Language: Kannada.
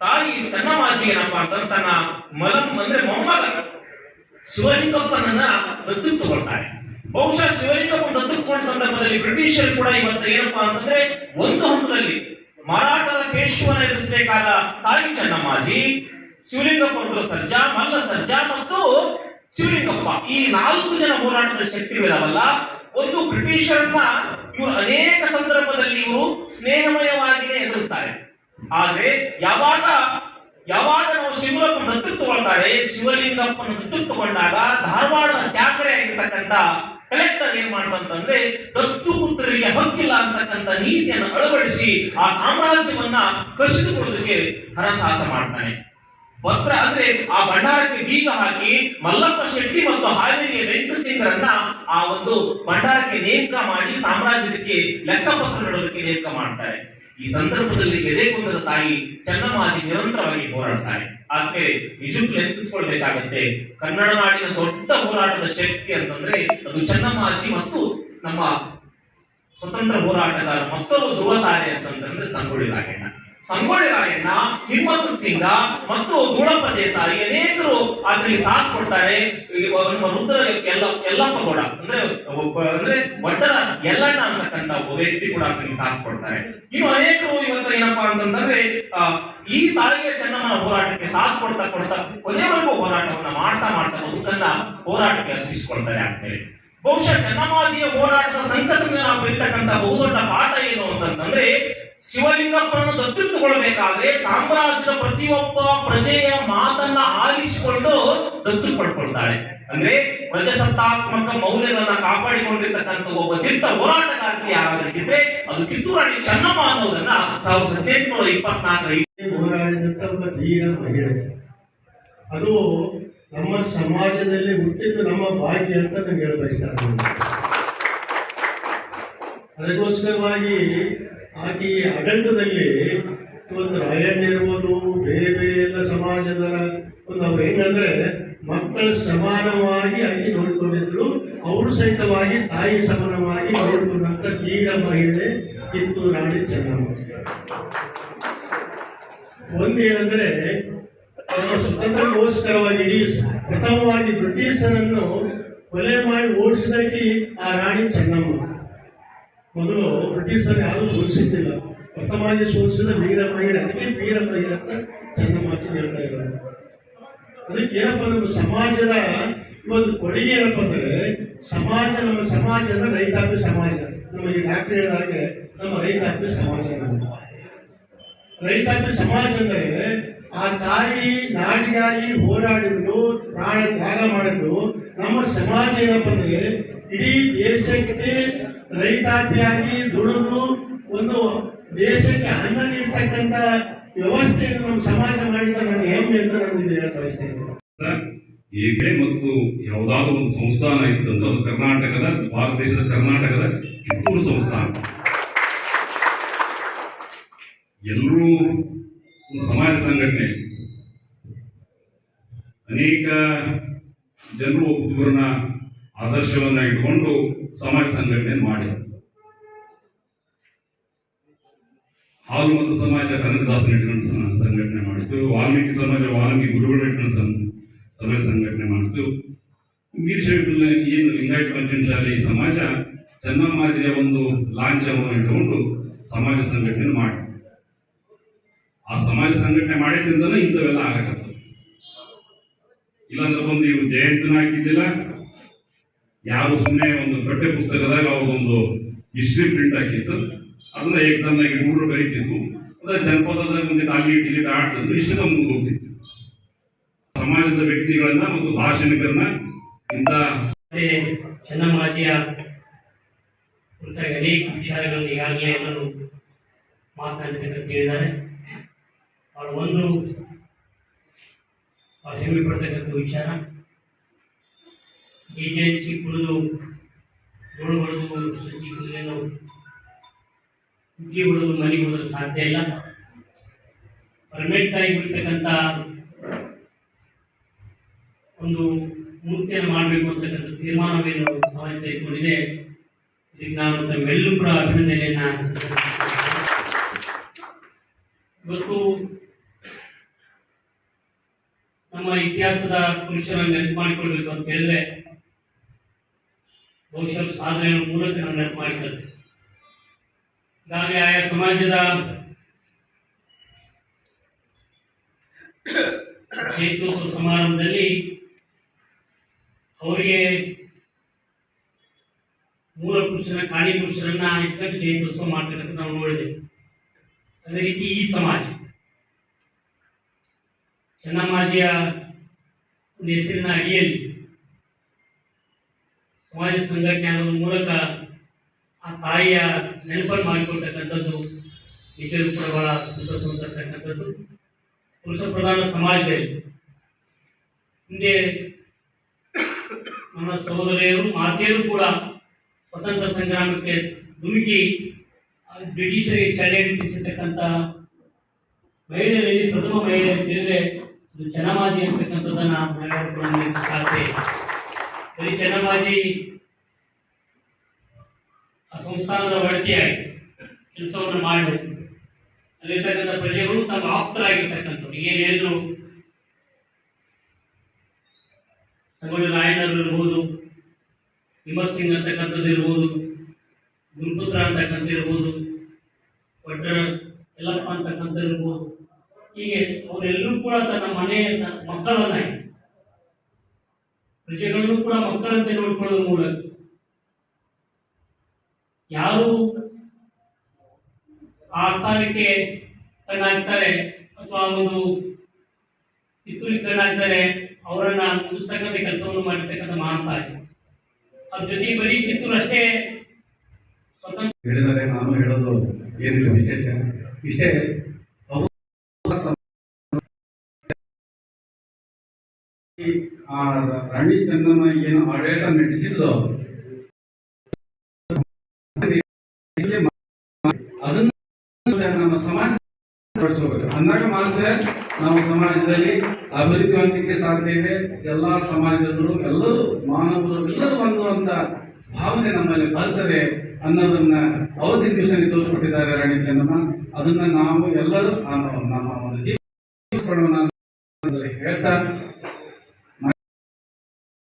ತಾಯಿ ಚನ್ನಮಾಜಿ ಏನಪ್ಪಾ ಅಂತಂದ್ರೆ ತನ್ನ ಮಲ ಅಂದ್ರೆ ಮೊಮ್ಮಗ. ಶಿವಲಿಂಗಪ್ಪನನ್ನ ದತ್ತು ತಗೊಳ್ತಾರೆ ಬಹುಶಃ ಶಿವಲಿಂಗಪ್ಪ ದತ್ತುಕೊಂಡ ಸಂದರ್ಭದಲ್ಲಿ ಬ್ರಿಟಿಷರು ಕೂಡ ಇವತ್ತು ಏನಪ್ಪಾ ಅಂತಂದ್ರೆ ಒಂದು ಹಂತದಲ್ಲಿ ಮರಾಠರ ಪೇಶ್ವನ ಎದುರಿಸಬೇಕಾದ ತಾಯಿ ಚನ್ನಮ್ಮಾಜಿ ಶಿವಲಿಂಗಪ್ಪ ಸಜ್ಜಾ ಮಲ್ಲ ಸಜ್ಜಾ ಮತ್ತು ಶಿವಲಿಂಗಪ್ಪ. ಈ ನಾಲ್ಕು ಜನ ಹೋರಾಟದ ಶಕ್ತಿಗಳಿದಾವಲ್ಲ, ಒಂದು ಬ್ರಿಟಿಷರನ್ನ ಇವರು ಅನೇಕ ಸಂದರ್ಭದಲ್ಲಿ ಇವರು ಸ್ನೇಹಮಯವಾಗಿಯೇ ಎದುರಿಸ್ತಾರೆ. ಆದ್ರೆ ಯಾವಾಗ ಯಾವಾಗ ನಾವು ಶಿವಲಿಂಗಪ್ಪನ ದತ್ತು ಶಿವಲಿಂಗಪ್ಪನ ದತ್ತು ಧಾರವಾಡದ ತ್ಯಾಗರೆ ಆಗಿರ್ತಕ್ಕಂಥ ಕಲೆಕ್ಟರ್ ಏನ್ ಮಾಡ್ತಂತಂದ್ರೆ ದತ್ತು ಪುತ್ರರಿಗೆ ಹಕ್ಕಿಲ್ಲ ಅಂತಕ್ಕಂಥ ನೀತಿಯನ್ನು ಅಳವಡಿಸಿ ಆ ಸಾಮ್ರಾಜ್ಯವನ್ನ ಕಸಿದುಕೊಳ್ಳೋದಕ್ಕೆ ಹರಸಾಹಸ ಮಾಡ್ತಾನೆ. ಭದ್ರ ಅಂದ್ರೆ ಆ ಭಂಡಾರಕ್ಕೆ ಬೀಗ ಹಾಕಿ ಮಲ್ಲಪ್ಪ ಶೆಟ್ಟಿ ಮತ್ತು ಹಾವೇರಿಯ ವೆಂಕಟಸಿಂಗರನ್ನ ಆ ಒಂದು ಭಂಡಾರಕ್ಕೆ ನೇಮಕ ಮಾಡಿ ಸಾಮ್ರಾಜ್ಯಕ್ಕೆ ಲೆಕ್ಕಪತ್ರ ನೀಡೋದಕ್ಕೆ ನೇಮಕ ಮಾಡ್ತಾರೆ. ಈ ಸಂದರ್ಭದಲ್ಲಿ ಎದೆಗುಂದದ ತಾಯಿ ಚೆನ್ನಮ್ಮಾಜಿ ನಿರಂತರವಾಗಿ ಹೋರಾಡ್ತಾರೆ ಆದ್ಮೇಲೆ ನಿಜಕ್ಕೂ ನೆನಪಿಸ್ಕೊಳ್ಬೇಕಾಗತ್ತೆ ಕನ್ನಡ ನಾಡಿನ ದೊಡ್ಡ ಹೋರಾಟದ ಶಕ್ತಿ ಅಂತಂದ್ರೆ ಅದು ಚೆನ್ನಮ್ಮಾಜಿ ಮತ್ತು ನಮ್ಮ ಸ್ವತಂತ್ರ ಹೋರಾಟಗಾರ ಮತ್ತೊಂದು ಧ್ರುವ ತಾರೆ ಅಂತಂದ್ರೆ ಸಂಗೊಳ್ಳಿ ರಾಯಣ್ಣ ಸಂಗೊಳ್ಳಿ ರಾಯಣ್ಣ ಹಿಮ್ಮತ್ತು ಸಿಂಗ ಮತ್ತು ಧೂಳಪ್ಪ ದೇಸಾಯಿ ಅನೇಕರು ಅದಕ್ಕೆ ಸಾಥ್ ಕೊಡ್ತಾರೆ. ರುದ್ರ ಎಲ್ಲ ಎಲ್ಲಪ್ಪ ಕೂಡ ಅಂದ್ರೆ ಅಂದ್ರೆ ಒಡ್ಡರ ಎಲ್ಲಣ್ಣ ಅಂತಕ್ಕಂತ ಒಬ್ಬ ವ್ಯಕ್ತಿ ಕೂಡ ಅದಕ್ಕೆ ಸಾಥ್ ಕೊಡ್ತಾರೆ. ಇನ್ನು ಅನೇಕರು ಇವತ್ತು ಏನಪ್ಪಾ ಅಂತಂದ್ರೆ ಈ ತಾಯಿಯ ಚೆನ್ನಮ್ಮನ ಹೋರಾಟಕ್ಕೆ ಸಾಥ್ ಕೊಡ್ತಾ ಕೊಡ್ತಾ ಕೊನೆವರೆಗೂ ಹೋರಾಟವನ್ನ ಮಾಡ್ತಾ ಮಾಡ್ತಾ ಬದುಕನ್ನ ಹೋರಾಟಕ್ಕೆ ಅರ್ಪಿಸಿಕೊಳ್ತಾರೆ ಆಗ್ತೇವೆ ಬಹುಶಃ ಚೆನ್ನಮ್ಮಾಜಿಯ ಹೋರಾಟದ ಸಂಕಟದಿಂದ ನಾವು ಬೆರ್ತಕ್ಕಂಥ ಬಹುದೊಡ್ಡ ಪಾಠ ಏನು ಅಂತಂದ್ರೆ ಶಿವಲಿಂಗಪ್ಪನನ್ನು ದತ್ತುಕೊಳ್ಳಬೇಕಾದ್ರೆ ಸಾಮ್ರಾಜ್ಯದ ಪ್ರತಿಯೊಬ್ಬ ಪ್ರಜೆಯ ಮಾತನ್ನ ಆಲಿಸಿಕೊಂಡು ದತ್ತು ಪಡ್ಕೊಳ್ತಾಳೆ ಅಂದ್ರೆ ಪ್ರಜಾಸತ್ತಾತ್ಮಕ ಮೌಲ್ಯಗಳನ್ನ ಕಾಪಾಡಿಕೊಂಡಿರ್ತಕ್ಕಂಥ ಒಬ್ಬ ದಿಟ್ಟ ಹೋರಾಟಗಾರ್ತಿ ಯಾರಾದ್ರೂ ಇದ್ರೆ ಅದು ಕಿತ್ತೂರಾಣಿ ಚೆನ್ನಮ್ಮ ಅನ್ನೋದನ್ನ ಸಾವಿರದ ಹದಿನೆಂಟುನೂರ ಇಪ್ಪತ್ನಾಲ್ಕರ ಹೋರಾಡಿದಂತ ಒಬ್ಬ ಧೀರ ಮಹಿಳೆ. ಅದು ನಮ್ಮ ಸಮಾಜದಲ್ಲಿ ಹುಟ್ಟಿದ್ದು ನಮ್ಮ ಭಾಗ್ಯ ಅಂತ ನಂಗೆ ಹೇಳ ಬಯಸ್ತಾರೆ ಅದಕ್ಕೋಸ್ಕರವಾಗಿ ಆಕೆ ಈ ಆಡಳಿತದಲ್ಲಿ ಇವತ್ತು ರಾಯಣ್ಣ ಬೇರೆ ಬೇರೆ ಎಲ್ಲ ಸಮಾಜದ ಒಂದು ಅವ್ರು ಹೆಂಗಂದ್ರೆ ಮಕ್ಕಳ ಸಮಾನವಾಗಿ ಅಲ್ಲಿ ನೋಡಿಕೊಂಡಿದ್ರು. ಅವರು ಸಹಿತವಾಗಿ ತಾಯಿ ಸಮಾನವಾಗಿ ನೋಡಿಕೊಂಡಂತ ಧೀರ ಮಹಿಳೆ ಇತ್ತು ರಾಣಿ ಚೆನ್ನಮ್ಮ ಒಂದೇನಂದ್ರೆ ನಮ್ಮ ಸ್ವತಂತ್ರಕ್ಕೋಸ್ಕರವಾಗಿ ಇಡೀ ಪ್ರಥಮವಾಗಿ ಬ್ರಿಟಿಷರನ್ನು ಕೊಲೆ ಮಾಡಿ ಓಡಿಸಿದಕ್ಕೆ ಆ ರಾಣಿ ಚೆನ್ನಮ್ಮ ಮೊದಲು ಬ್ರಿಟಿಷರು ಯಾರು ಸೋಲಿಸಿದ್ದಿಲ್ಲ. ಪ್ರಥಮವಾಗಿ ಸೋಲಿಸಿದ ವೀರ ಮಹಿಳೆ ಅದಕ್ಕೆ ವೀರ ಮಹಿಳೆ ಅಂತ ಚಂದ್ರಮಾಚಿ ಹೇಳ್ತಾ ಇದ್ದಾರೆ. ಅದಕ್ಕೆ ಏನಪ್ಪ ನಮ್ಮ ಸಮಾಜದ ಇವತ್ತು ಕೊಡುಗೆ ಏನಪ್ಪ ಅಂದ್ರೆ ಸಮಾಜ, ನಮ್ಮ ಸಮಾಜ ಅಂದ್ರೆ ರೈತಾಪಿ ಸಮಾಜ. ನಮಗೆ ಡಾಕ್ಟರ್ ಹೇಳಿದ ಹಾಗೆ ನಮ್ಮ ರೈತಾಪಿ ಸಮಾಜ. ರೈತಾಪಿ ಸಮಾಜ ಅಂದರೆ ಆ ತಾಯಿ ನಾಡಿಗಾಗಿ ಹೋರಾಡಿದ್ರು, ಪ್ರಾಣ ತ್ಯಾಗ ಮಾಡಿದ್ರು. ನಮ್ಮ ಸಮಾಜ ಏನಪ್ಪ ಅಂದ್ರೆ ಇಡೀ ದೇಶಕ್ಕೆ ರೈತಾಪಿಯಾಗಿ ದುಡಿದು ಒಂದು ದೇಶಕ್ಕೆ ಅನ್ನ ನೀಡ್ತಕ್ಕಂತ ವ್ಯವಸ್ಥೆಯನ್ನು ನಮ್ಮ ಸಮಾಜ ಮಾಡಿದ ನನ್ನ ಹೆಮ್ಮೆ ಅಂತ ನಾನು ಇಲ್ಲಿ ಹೇಳ ಬಯಸ್ತೇನೆ ಮತ್ತು ಯಾವುದಾದ್ರೂ ಒಂದು ಸಂಸ್ಥಾನ ಇತ್ತು ಅದು ಕರ್ನಾಟಕದ, ಭಾರತ ದೇಶದ ಕರ್ನಾಟಕದ ಕಿತ್ತೂರು ಸಂಸ್ಥಾನ. ಎಲ್ಲರೂ ಒಂದು ಸಮಾಜ ಸಂಘಟನೆ. ಅನೇಕ ಜನರು ಒಬ್ಬೊಬ್ಬರನ್ನ ಆದರ್ಶವನ್ನ ಇಟ್ಕೊಂಡು ಸಮಾಜ ಸಂಘಟನೆ ಮಾಡಿ ಹಾಲು ಮತ್ತು ಸಮಾಜ ಕನಕದಾಸನ ಇಟ್ಕೊಂಡು ಸಂಘಟನೆ ಮಾಡಿತು ವಾಲ್ಮೀಕಿ ಸಮಾಜ, ವಾಲ್ಮೀಕಿ ಗುರುಗಳು ಇಟ್ಕೊಂಡು ಸಮಾಜ ಸಂಘಟನೆ ಮಾಡಿತು ವೀರಶೈವ ಏನು ಲಿಂಗಾಯತ ಈ ಸಮಾಜ ಚೆನ್ನಮ್ಮಾಜಿಯ ಒಂದು ಲಾಂಛವನ್ನು ಇಟ್ಟುಕೊಂಡು ಸಮಾಜ ಸಂಘಟನೆ ಮಾಡಿ ಆ ಸಮಾಜ ಸಂಘಟನೆ ಮಾಡಿದ್ರಿಂದಲೇ ಇಂಥವೆಲ್ಲ ಆಗಕತ್ತ ಇಲ್ಲಾಂದ್ರೆ ಬಂದು ಇವು ಜಯಂತನ ಹಾಕಿದ್ದಿಲ್ಲ ಯಾರು ಸುಮ್ಮನೆ ಒಂದು ಪಠ್ಯ ಪುಸ್ತಕದಾಗ ಅವ್ರದೊಂದು ಹಿಸ್ಟ್ರಿ ಪ್ರಿಂಟ್ ಹಾಕಿತ್ತು. ಅದನ್ನ ಆಗಿ ಹುಡುಗರು ಬರೀತಿದ್ವು. ಅದ ಜನಪದದ ಮುಂದೆ ಅಲ್ಲಿ ಟಿಕೆಟ್ ಆಡ್ತಿದ್ರು. ಇಷ್ಟೇ ಮುಂದೆ ಹೋಗ್ತಿತ್ತು ಸಮಾಜದ ವ್ಯಕ್ತಿಗಳನ್ನ ಮತ್ತು ಭಾಷಣಿಕರನ್ನ ಇಂತ ಕುರಿತಾಗಿ ಅನೇಕ ವಿಚಾರಗಳನ್ನು ಈಗಾಗಲೇ ಎಲ್ಲರೂ ಮಾತನಾಡಬೇಕಂತ ಹೇಳಿದ್ದಾರೆ ಅವರು ಒಂದು, ಅವ್ರು ಹೆಮ್ಮೆ ಪಡ್ತಕ್ಕಂಥ ವಿಚಾರ. ಡಿ ಜೆ ಸಿ ಕುಡಿದು ಗೋಳು ಹೊಡೆದು ಕುಡಿದೇನು ಹುಗ್ಗಿ ಹೊಡೆದು ಮನೆಗೆ ಹೋದ್ರೆ ಸಾಧ್ಯ ಇಲ್ಲ ಪರ್ಮನೆಂಟ್ ಆಗಿ ಬಿಡ್ತಕ್ಕಂಥ ಒಂದು ಮೂರ್ತಿಯನ್ನು ಮಾಡಬೇಕು ಅಂತಕ್ಕಂಥ ತೀರ್ಮಾನವೇನು ಸಮಾಜ ತೆಗೆದುಕೊಂಡಿದೆ ಇದಕ್ಕೆ ನಾನು ತಮ್ಮೆಲ್ಲೂ ಕೂಡ ಅಭಿನಂದನೆಯನ್ನ. ಇವತ್ತು ನಮ್ಮ ಇತಿಹಾಸದ ಪುರುಷರನ್ನು ನೆನಪು ಮಾಡಿಕೊಳ್ಬೇಕು ಅಂತ ಹೇಳಿದ್ರೆ ಬಹುಶಃ ಸಾಧನೆಯ ಮೂಲಕ ಮಾಡಿಕೊಳ್ತೇವೆ ಈಗಾಗಲೇ ಆಯಾ ಸಮಾಜದ ಜಯಂತ್ಯೋತ್ಸವ ಸಮಾರಂಭದಲ್ಲಿ ಅವರಿಗೆ ಮೂಲ ಪುರುಷನ ಕಾಣಿ ಪುರುಷರನ್ನ ಇಟ್ಕೊಂಡು ಜಯಂತ್ಯೋತ್ಸವ ಮಾಡ್ತಕ್ಕಂಥ ನಾವು ನೋಡಿದ್ದೇವೆ. ಅದೇ ರೀತಿ ಈ ಸಮಾಜ ಚೆನ್ನಮ್ಮಾಜಿಯ ಒಂದು ಹೆಸರಿನ ಅಡಿಯಲ್ಲಿ ಸಮಾಜ ಸಂಘಟನೆ ಅನ್ನೋದ್ರ ಮೂಲಕ ಆ ತಾಯಿಯ ನೆನಪನ್ನು ಮಾಡಿಕೊಳ್ತಕ್ಕಂಥದ್ದು ನಿಜಕ್ಕೂ ಕೂಡ ಬಹಳ ಸಂತೋಷವನ್ನು ಪುರುಷ ಪ್ರಧಾನ ಸಮಾಜದಲ್ಲಿ ಹಿಂದೆ ನಮ್ಮ ಸಹೋದರಿಯರು, ಮಾತೆಯರು ಕೂಡ ಸ್ವತಂತ್ರ ಸಂಗ್ರಾಮಕ್ಕೆ ಧುಮುಕಿ ಬ್ರಿಟಿಷರಿಗೆ ಚಳಿ ಮಹಿಳೆಯರಲ್ಲಿ ಪ್ರಥಮ ಮಹಿಳೆ ತಿಳಿದರೆ ಅದು ಚೆನ್ನಮಾಜಿ ಅಂತಕ್ಕಂಥದ್ದನ್ನು ನಾವೆಲ್ಲರೂ ಕೂಡ ಬರೀ ಆ ಸಂಸ್ಥಾನದ ಒಡತಿಯಾಗಿ ಕೆಲಸವನ್ನು ಮಾಡಿ ಅಲ್ಲಿರ್ತಕ್ಕಂಥ ಪ್ರಜೆಗಳು ತಮ್ಮ ಆಪ್ತರಾಗಿರ್ತಕ್ಕಂಥವ್ರು. ಏನು ಹೇಳಿದ್ರು? ಸಂಗೊಳ್ಳಿ ರಾಯಣ್ಣರು ಇರ್ಬೋದು, ಹಿಮತ್ ಸಿಂಗ್ ಅಂತಕ್ಕಂಥದ್ದು ಇರ್ಬೋದು, ಗುರುಪುತ್ರ ಅಂತಕ್ಕಂಥ ಇರ್ಬೋದು ಒಡ್ಡರ ಯಲ್ಲಪ್ಪ ಅಂತಕ್ಕಂಥ ಇರ್ಬೋದು. ಹೀಗೆ ಅವರೆಲ್ಲರೂ ಕೂಡ ತನ್ನ ಮನೆಯನ್ನು, ಮಕ್ಕಳನ್ನಾಗಿ ಪ್ರಜೆಗಳನ್ನು ಕೂಡ ಮಕ್ಕಳಂತೆ ನೋಡಿಕೊಳ್ಳುವ ಮೂಲಕ ಯಾರು ಆ ಸ್ಥಾನಕ್ಕೆ ತನ್ನಾಗ್ತಾರೆ ಅಥವಾ ಒಂದು ಕಿತ್ತೂರಿಗೆ ಕಣ್ಣಾಗ್ತಾರೆ ಅವರನ್ನ ಮುಗಿಸ್ತಕ್ಕಂಥ ಕೆಲಸವನ್ನು ಮಾಡಿರ್ತಕ್ಕಂಥ ಮಾಡ್ತಾರೆ ಅದ್ರ ಜೊತೆ ಬರೀ ಕಿತ್ತೂರು ಅಷ್ಟೇ ಸ್ವತಂತ್ರ ಹೇಳಿದರೆ ನಾನು ಹೇಳೋದು ಏನಿಲ್ಲ, ವಿಶೇಷ. ಇಷ್ಟೇ ಅವು ಆ ರಾಣಿ ಚೆನ್ನಮ್ಮ ಏನು ಆಡಳಿತ ನಡೆಸಿದ್ಲು ಅದನ್ನು ನಮ್ಮ ಸಮಾಜ ಅಂದಾಗ ಮಾತ್ರ ನಾವು ಸಮಾಜದಲ್ಲಿ ಅಭಿವೃದ್ಧಿ ಹೊಂದಕ್ಕೆ ಸಾಧ್ಯ ಇದೆ. ಎಲ್ಲ ಸಮಾಜದವರು ಎಲ್ಲರೂ, ಮಾನವರು ಎಲ್ಲರೂ ಅನ್ನುವಂತ ಭಾವನೆ ನಮ್ಮಲ್ಲಿ ಬರ್ತದೆ ಅನ್ನೋದನ್ನ ಅವಧಿ ದಿವಸ ತೋರಿಸ್ಕೊಟ್ಟಿದ್ದಾರೆ ರಾಣಿ ಚೆನ್ನಮ್ಮ ಅದನ್ನ ನಾವು ಎಲ್ಲರೂ, ನಮ್ಮ